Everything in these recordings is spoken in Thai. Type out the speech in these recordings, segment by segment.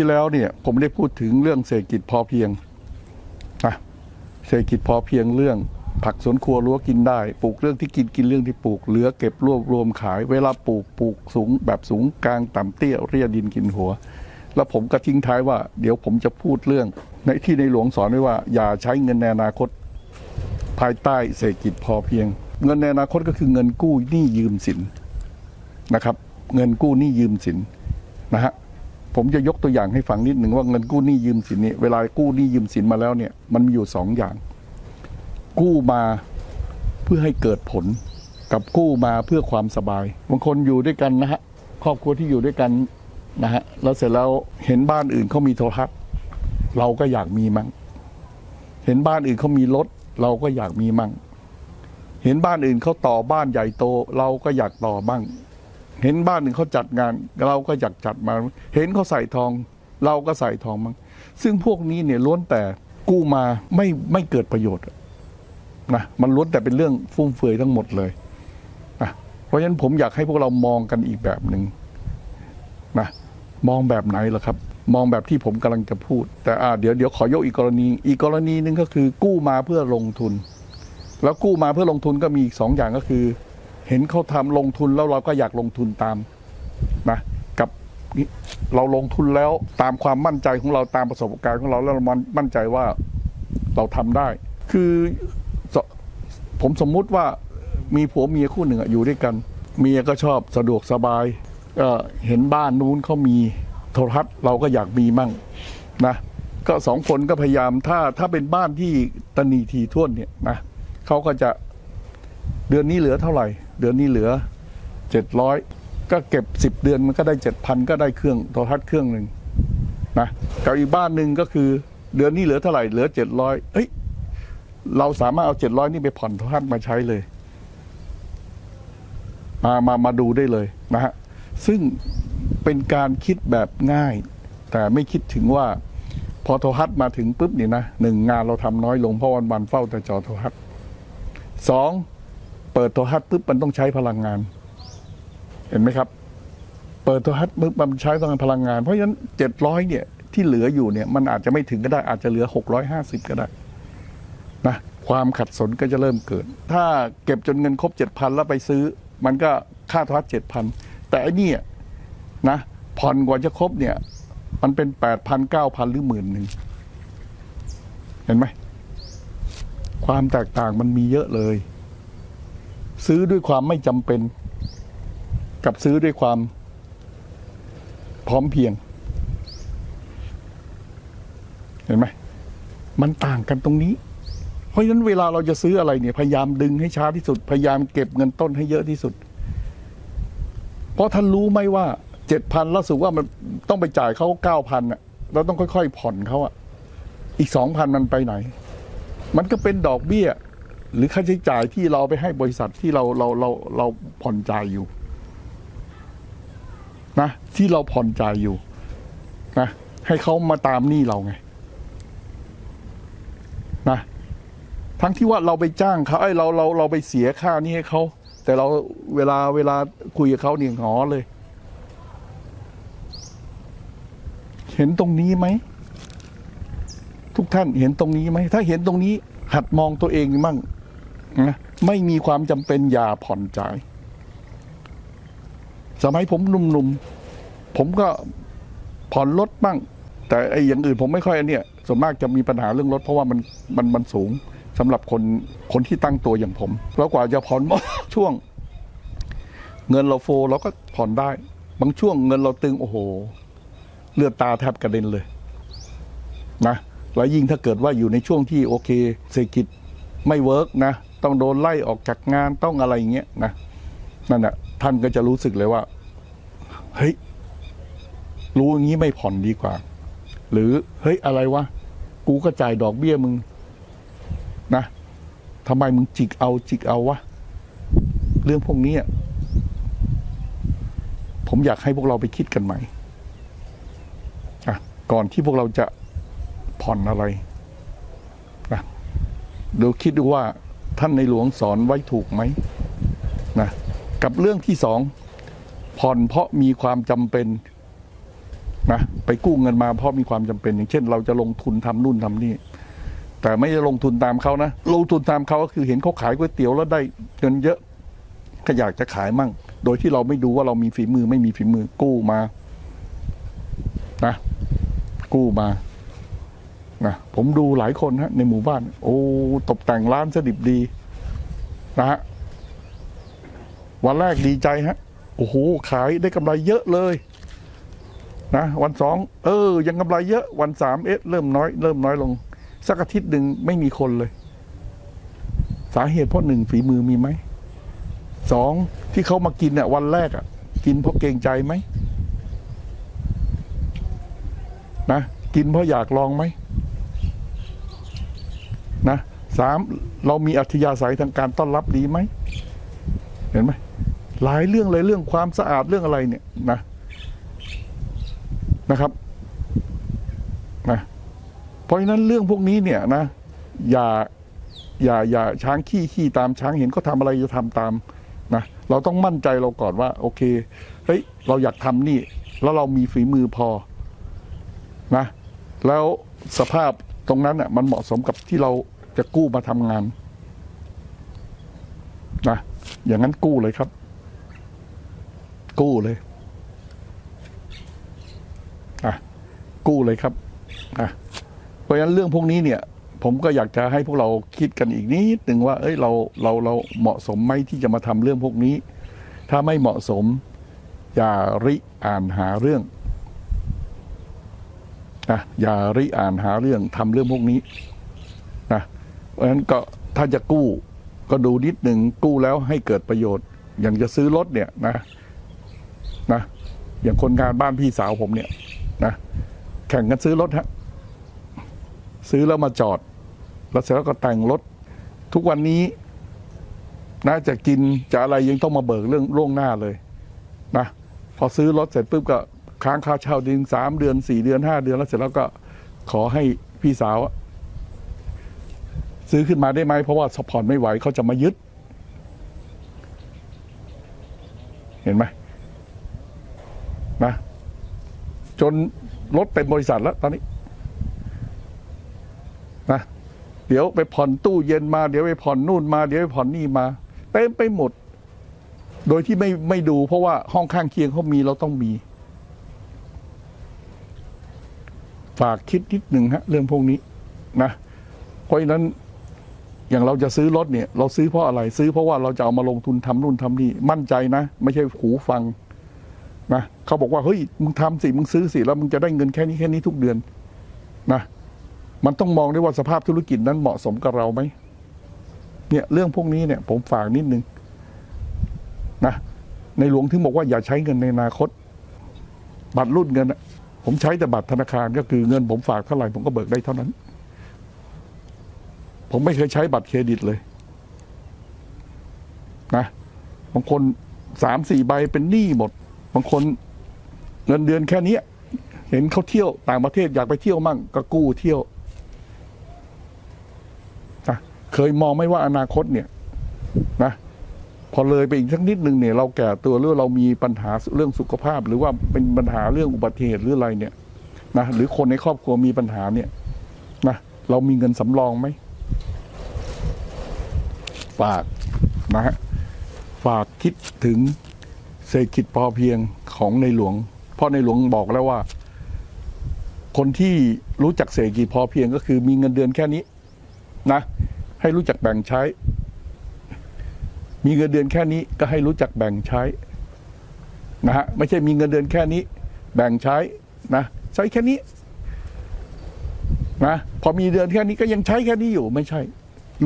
ที่แล้วเนี่ยผมได้พูดถึงเรื่องเศรษฐกิจพอเพียงนะเศรษฐกิจพอเพียงเรื่อง ผักสวนครัวรั้วกินได้ ปลูกเรื่องที่กินกินเรื่องที่ปลูกเหลือเก็บรวบรวมขาย เวลาปลูกปลูกสูงแบบสูงกลางต่ำเตี้ยเรียดินกินหัว แล้วผมก็ทิ้งท้ายว่า เดี๋ยวผมจะพูดเรื่อง ในที่ในหลวงสอนไว้ว่า อย่าใช้เงินในอนาคต ภายใต้เศรษฐกิจพอเพียง เงินในอนาคตก็คือเงินกู้หนี้ยืมสินนะครับ เงินกู้หนี้ยืมสินนะฮะ ผมจะยกตัวอย่างให้ฟังนิดหนึ่งว่าเงินกู้หนี้ยืมสินนี่เวลากู้หนี้ยืมสินมาแล้วเนี่ยมันมีอยู่สองอย่าง กู้มาเพื่อให้เกิดผล กับกู้มาเพื่อความสบายบางคนอยู่ด้วยกันนะฮะครอบครัวที่อยู่ด้วยกันนะฮะแล้วเสร็จแล้วเห็นบ้านอื่นเขามีโทรทัศน์เราก็อยากมีมั่ง เห็นบ้านอื่นเขามีรถเราก็อยากมีมั่ง เห็นบ้านอื่นเขาต่อบ้านใหญ่โต เราก็อยากต่อบ้าง เห็นบ้านอื่นเขาจัดงาน เราก็อยากจัดมา เห็นเขาใส่ทอง เราก็ใส่ทองมั่งซึ่งพวกนี้เนี่ยล้วนแต่กู้มาไม่ไม่เกิดประโยชน์นะมันล้วนแต่เป็นเรื่องฟุ่มเฟือยทั้งหมดเลยนะเพราะฉะนั้นผมอยากให้พวกเรามองกันอีกแบบหนึ่งนะมองแบบไหนล่ะครับ มองแบบที่ผมกำลังจะพูด แต่อ่าเดี๋ยวเดี๋ยวขอยกอีกกรณี อีกกรณีหนึ่งก็คือกู้มาเพื่อลงทุน แล้วกู้มาเพื่อลงทุนก็มีอีกสองอย่างก็คือ เห็นเขาทำลงทุนแล้วเราก็อยากลงทุนตามนะกับเราลงทุนแล้วตามความมั่นใจของเราตามประสบการณ์ของเราแล้วเรามั่นใจว่าเราทำได้ คือผมสมมุติว่ามีผัวเมียคู่หนึ่งอยู่ด้วยกัน เมียก็ชอบสะดวกสบายก็เห็นบ้านนู้นเขามีโทรทัศน์เราก็อยากมีมั่งนะก็สองคนก็พยายามถ้าถ้าเป็นบ้านที่ตนีทีท่วนเนี่ยนะเขาก็จะ เดือนนี้เหลือเท่าไหร่ เดือนนี้เหลือเจ็ดร้อยก็เก็บสิบเดือนมันก็ได้เจ็ดพันก็ได้เครื่องโทรทัศน์เครื่องหนึ่งนะกับอีกบ้านหนึ่งก็คือ เดือนนี้เหลือเท่าไหร่เหลือเจ็ดร้อยเอ้ยเราสามารถเอาเจ็ดร้อยนี่ไปผ่อนโทรทัศน์มาใช้เลย มามามาดูได้เลยนะฮะซึ่งเป็นการคิดแบบง่าย แต่ไม่คิดถึงว่าพอโทรทัศน์มาถึงปุ๊บนี่นะหนึ่งงานเราทำน้อยลงเพราะวันวันเฝ้าแต่จอโทรทัศน์สอง ปิดโทรทัศน์ปุ๊บมันต้องใช้พลังงาน เห็นไหมครับ เปิดโทรทัศน์ปุ๊บมันใช้ต้องพลังงาน เพราะฉะนั้นเจ็ดร้อยเนี่ยที่เหลืออยู่เนี่ยมันอาจจะไม่ถึงก็ได้อาจจะเหลือหกร้อยห้าสิบก็ได้นะความขัดสนก็จะเริ่มเกิด ถ้าเก็บจนเงินครบเจ็ดพันแล้วไปซื้อ มันก็ค่าโทรทัศน์เจ็ดพันแต่อันนี้นะผ่อนกว่าจะครบเนี่ย มันเป็นแปดพันเก้าพันหรือหมื่นหนึ่งเห็นไหมความแตกต่างมันมีเยอะเลย ซื้อด้วยความไม่จำเป็น กับซื้อด้วยความพร้อมเพียง เห็นไหมมันต่างกันตรงนี้ เพราะฉะนั้นเวลาเราจะซื้ออะไรเนี่ย พยายามดึงให้ช้าที่สุด พยายามเก็บเงินต้นให้เยอะที่สุด เพราะท่านรู้ไหมว่าเจ็ดพันแล้วสุว่ามันต้องไปจ่ายเขาเก้าพันอะเราต้องค่อยๆผ่อนเขาอะ อีกสองพันมันไปไหน มันก็เป็นดอกเบี้ย หรือค่าใช้จ่ายที่เราไปให้บริษัทที่เราเราเราเราผ่อนจ่ายอยู่นะที่เราผ่อนจ่ายอยู่นะให้เขามาตามหนี้เราไงนะทั้งที่ว่าเราไปจ้างเขาไอ้เราเราเราไปเสียค่านี้ให้เขาแต่เราเวลาเวลาคุยกับเขาเนี่ยหอเลย เห็นตรงนี้ไหมทุกท่านเห็นตรงนี้ไหมถ้าเห็นตรงนี้หัดมองตัวเองมั่ง นะไม่มีความจำเป็นอย่าผ่อนจ่าย สมัยผมหนุ่มๆ ผมก็ผ่อนรถบ้าง แต่ไอ้อย่างอื่นผมไม่ค่อยอันเนี้ยส่วนมากจะมีปัญหาเรื่องรถเพราะว่ามันมันมันสูงสำหรับคนคนที่ตั้งตัวอย่างผมแล้วกว่าจะผ่อน ช่วง เงินเราโฟเราก็ผ่อนได้ บางช่วงเงินเราตึงโอ้โห เลือดตาแทบกระเด็นเลยนะแล้วยิ่งถ้าเกิดว่าอยู่ในช่วงที่โอเคเศรษฐกิจไม่เวิร์กนะ ต้องโดนไล่ออกจากงานต้องอะไรอย่างเงี้ยนะนั่นแหะท่านก็จะรู้สึกเลยว่า เฮ้ย รู้อย่างนี้ไม่ผ่อนดีกว่า หรือเฮ้ยอะไรวะกูก็จ่ายดอกเบี้ยมึง นะทำไมมึงจิกเอาจิกเอาวะเรื่องพวกนี้อะผมอยากให้พวกเราไปคิดกันใหม่ก่อนที่พวกเราจะผ่อนอะไรนะเดี๋ยวคิดดูว่า ท่านในหลวงสอนไว้ถูกไหมนะกับเรื่องที่สองผ่อนเพราะมีความจำเป็นนะไปกู้เงินมาเพราะมีความจำเป็น อย่างเช่น เราจะลงทุนทำนู่นทำนี่ แต่ไม่ได้ลงทุนตามเขานะลงทุนตามเขาก็คือเห็นเขาขายก๋วยเตี๋ยวแล้วได้เงินเยอะก็อยากจะขายมั่ง โดยที่เราไม่ดูว่าเรามีฝีมือไม่มีฝีมือกู้มานะกู้มา นะผมดูหลายคนฮะในหมู่บ้าน โอ้ตกแต่งร้านสดิบดีนะฮะวันแรกดีใจฮะโอ้โหขายได้กำไรเยอะเลยนะวันสองเออ ยังกำไรเยอะวันสามเอ๊ะเริ่มน้อยเริ่มน้อยลง สักอาทิตย์หนึ่งไม่มีคนเลย สาเหตุเพราะหนึ่งฝีมือมีไหมสองที่เขามากินเนี่ยวันแรกอะ กินเพราะเกรงใจไหมนะกินเพราะอยากลองไหม สามเรามีอัธยาศัยทางการต้อนรับดีไหม เห็นไหมหลายเรื่องเลยเรื่องความสะอาดเรื่องอะไรเนี่ยนะนะครับนะเพราะฉะนั้นเรื่องพวกนี้เนี่ยนะ อย่าอย่าอย่าช้างขี้ขี้ตามช้างเห็นเขาทำอะไรจะทำตามนะเราต้องมั่นใจเราก่อนว่า โอเคเฮ้ยเราอยากทำนี่ แล้วเรามีฝีมือพอนะ แล้วสภาพตรงนั้นน่ะมันเหมาะสมกับที่เรา จะกู้มาทำงานนะอย่างนั้นกู้เลยครับ กู้เลยอะกู้เลยครับอะเพราะฉะนั้นเรื่องพวกนี้เนี่ย ผมก็อยากจะให้พวกเราคิดกันอีกนิดหนึ่งว่า เอ้ยเราเราเราเหมาะสมไหมที่จะมาทำเรื่องพวกนี้ ถ้าไม่เหมาะสม อย่าริอ่านหาเรื่องนะอย่าริอ่านหาเรื่องทำเรื่องพวกนี้นะ ราะฉะนั้นก็ถ้าจะกู้ก็ดูนิดหนึ่งกู้แล้วให้เกิดประโยชน์ อย่างจะซื้อรถเนี่ยนะนะอย่างคนงานบ้านพี่สาวผมเนี่ยนะแข่งกันซื้อรถฮะซื้อแล้วมาจอด แล้วเสร็จแล้วก็แต่งรถ ทุกวันนี้นะจะกินจะอะไรยังต้องมาเบิกเรื่องล่วงหน้าเลยนะพอซื้อรถเสร็จปุ๊บก็ค้างค่าเช่าดินสามเดือนสี่เดือนห้าเดือนแล้วเสร็จแล้วก็ขอให้พี่สาว ซื้อขึ้นมาได้ไหมเพราะว่าสปอร์ตไม่ไหวเขาจะมายึด เห็นไหมนะจนรถเป็นบริษัทแล้วตอนนี้นะเดี๋ยวไปผ่อนตู้เย็นมาเดี๋ยวไปผ่อนนู่นมาเดี๋ยวไปผ่อนนี่มาเต็มไปหมด โดยที่ไม่ไม่ดู เพราะว่าห้องข้างเคียงเขามีเราต้องมี ฝากคิดนิดหนึ่งฮะ เรื่องพวกนี้นะเพราะฉะนั้น อย่างเราจะซื้อรถเนี่ยเราซื้อเพราะอะไรซื้อเพราะว่าเราจะเอามาลงทุนทำนู่นทำนี่มั่นใจนะ ไม่ใช่หูฟังนะเขาบอกว่าเฮ้ยมึงทำสิมึงซื้อสิแล้วมึงจะได้เงินแค่นี้แค่นี้ทุกเดือนนะมันต้องมองด้วยว่าสภาพธุรกิจนั้นเหมาะสมกับเราไหมเนี่ยเรื่องพวกนี้เนี่ย ผมฝากนิดนึงนะในหลวงถึงบอกว่าอย่าใช้เงินในอนาคต บัตรรุ่นเงินผมใช้แต่บัตรธนาคารก็คือเงินผมฝากเท่าไหร่ผมก็เบิกได้เท่านั้น ผมไม่เคยใช้บัตรเครดิตเลยนะบางคนสามสี่ใบเป็นหนี้หมด บางคนเงินเดือนแค่นี้เห็นเขาเที่ยวต่างประเทศอยากไปเที่ยวมั่งก็กู้เที่ยวนะเคยมองไม่ว่าอนาคตเนี่ยนะพอเลยไปอีกสักนิดหนึ่งเนี่ย เราแก่ตัวหรือเรามีปัญหาเรื่องสุขภาพ หรือว่าเป็นปัญหาเรื่องอุบัติเหตุหรืออะไรเนี่ยนะหรือคนในครอบครัวมีปัญหาเนี่ยนะเรามีเงินสำรองไหม ฝากนะฮะฝากคิดถึงเศรษฐกิจพอเพียงของในหลวง เพราะในหลวงบอกแล้วว่า คนที่รู้จักเศรษฐกิจพอเพียงก็คือมีเงินเดือนแค่นี้ นะ ให้รู้จักแบ่งใช้ มีเงินเดือนแค่นี้ก็ให้รู้จักแบ่งใช้ นะฮะไม่ใช่มีเงินเดือนแค่นี้ แบ่งใช้นะใช้แค่นี้นะพอมีเดือนแค่นี้ก็ยังใช้แค่นี้อยู่ไม่ใช่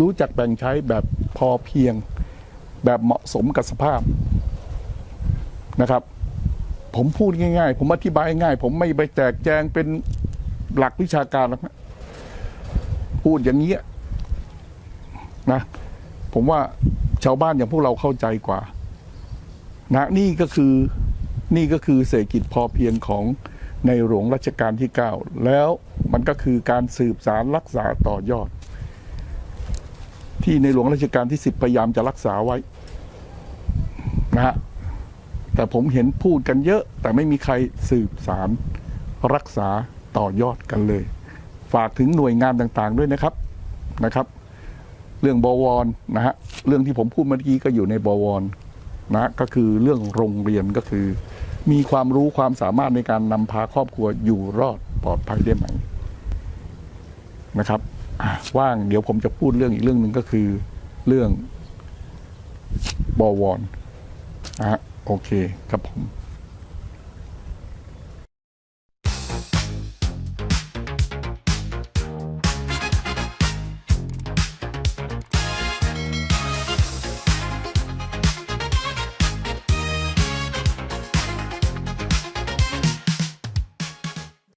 รู้จักแบ่งใช้แบบ อเพียงแบบเหมาะสมกับสภาพนะครับ ผมพูดง่าย ๆ ผมอธิบายง่าย ผมไม่ไปแจกแจงเป็นหลักวิชาการหรอกนะพูดอย่างนี้นะ ผมว่าชาวบ้านอย่างพวกเราเข้าใจกว่านะนี่ก็คือนี่ก็คือเศรษฐกิจพอเพียงของในหลวงรัชกาลที่เก้าแล้วมันก็คือการสืบสารรักษาต่อยอด ที่ในหลวงรัชกาลที่สิบพยายามจะรักษาไว้นะฮะแต่ผมเห็นพูดกันเยอะ แต่ไม่มีใครสืบสารรักษาต่อยอดกันเลย ฝากถึงหน่วยงานต่างๆด้วยนะครับนะครับ เรื่องบวรนะฮะเรื่องที่ผมพูดเมื่อกี้ก็อยู่ในบวรนะฮะก็คือเรื่องโรงเรียนก็คือ มีความรู้ความสามารถในการนำพาครอบครัวอยู่รอดปลอดภัยได้ไหมนะครับ ว่างเดี๋ยวผมจะพูดเรื่องอีกเรื่องหนึ่งก็คือเรื่องบอวรนะฮะโอเคครับผม